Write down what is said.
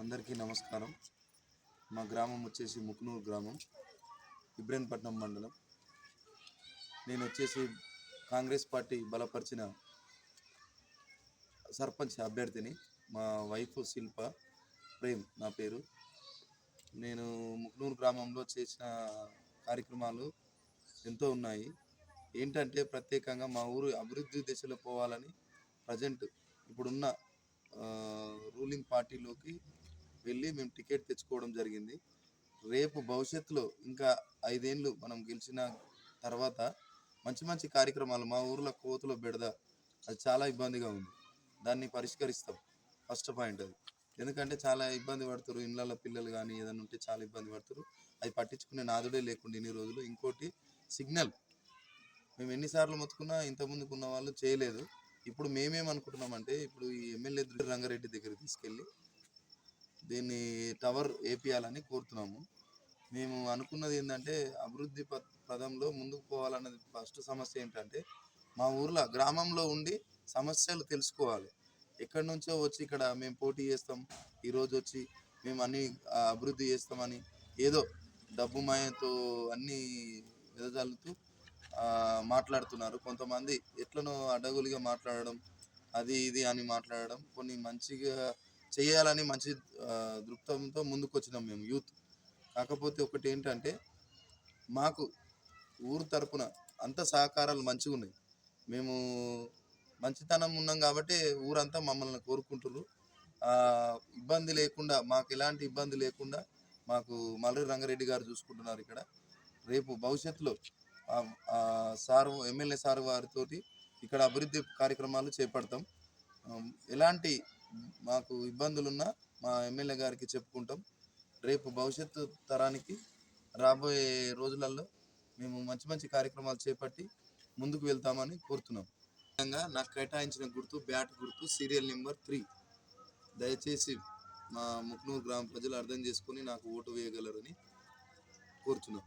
అందరికీ నమస్కారం. మా గ్రామం వచ్చేసి ముక్నూరు గ్రామం ఇబ్రహీంపట్నం మండలం. నేను వచ్చేసి కాంగ్రెస్ పార్టీ బలపరిచిన సర్పంచ్ అభ్యర్థిని మా వైఫ్ శిల్ప ప్రేమ్ నా పేరు. నేను ముక్నూరు గ్రామంలో చేసిన కార్యక్రమాలు ఎంతో ఉన్నాయి. ఏంటంటే ప్రత్యేకంగా మా ఊరు అభివృద్ధి దిశలో పోవాలని ప్రజెంట్ ఇప్పుడున్న రూలింగ్ పార్టీలోకి వెళ్ళి మేము టికెట్ తెచ్చుకోవడం జరిగింది. రేపు భవిష్యత్తులో ఇంకా ఐదేళ్ళు మనం గెలిచిన తర్వాత మంచి మంచి కార్యక్రమాలు మా ఊర్లో కోతుల బెడద అది చాలా ఇబ్బందిగా ఉంది. దాన్ని పరిష్కరిస్తాం. ఫస్ట్ పాయింట్ అది. ఎందుకంటే చాలా ఇబ్బంది పడుతారు ఇళ్ళ పిల్లలు కానీ ఏదైనా ఉంటే చాలా ఇబ్బంది పడుతురు అది పట్టించుకునే నాదుడే లేకుండా ఇన్ని రోజులు. ఇంకోటి సిగ్నల్. మేము ఎన్నిసార్లు మొత్తుకున్నా ఇంతకుముందుకు ఉన్న వాళ్ళు చేయలేదు. ఇప్పుడు మేమేమనుకుంటున్నామంటే ఇప్పుడు ఈ ఎమ్మెల్యే రంగారెడ్డి దగ్గర తీసుకెళ్ళి దీన్ని టవర్ వేపియాలని కోరుతున్నాము. మేము అనుకున్నది ఏంటంటే అభివృద్ధి పదంలో ముందుకు పోవాలన్నది ఫస్ట్ సమస్య ఏంటంటే మా ఊర్లో గ్రామంలో ఉండి సమస్యలు తెలుసుకోవాలి. ఎక్కడి నుంచో వచ్చి ఇక్కడ మేము పోటీ చేస్తాం ఈరోజు వచ్చి మేము అన్ని అభివృద్ధి చేస్తామని ఏదో డబ్బు మాయతో అన్ని వెదజల్లుతూ మాట్లాడుతున్నారు. కొంతమంది ఎట్లనో అడ్డగోలుగా మాట్లాడడం అది ఇది అని మాట్లాడడం కొన్ని మంచిగా చేయాలని మంచి దృక్పథంతో ముందుకు వచ్చినాం మేము యూత్. కాకపోతే ఒకటి ఏంటంటే మాకు ఊరు తరపున అంత సహకారాలు మంచిగా ఉన్నాయి. మేము మంచితనం ఉన్నాం కాబట్టి ఊరంతా మమ్మల్ని కోరుకుంటున్నారు ఇబ్బంది లేకుండా మాకు ఎలాంటి ఇబ్బంది లేకుండా మాకు మల్లూరి రంగారెడ్డి గారు చూసుకుంటున్నారు ఇక్కడ. రేపు భవిష్యత్తులో సార్ సారు ఎమ్మెల్యే సార్ వారితోటి ఇక్కడ అభివృద్ధి కార్యక్రమాలు చేపడతాం. ఎలాంటి మాకు ఇబ్బందులున్నా మా ఎమ్మెల్యే గారికి చెప్పుకుంటాం. రేపు భవిష్యత్తు తరానికి రాబోయే రోజులలో మేము మంచి మంచి కార్యక్రమాలు చేపట్టి ముందుకు వెళ్తామని కోరుతున్నాం. ముఖ్యంగా నాకు కేటాయించిన గుర్తు బ్యాట్ గుర్తు సీరియల్ నెంబర్ త్రీ. దయచేసి మా ముక్నూరు గ్రామ ప్రజలు అర్థం చేసుకొని నాకు ఓటు వేయగలరని కోరుతున్నాం.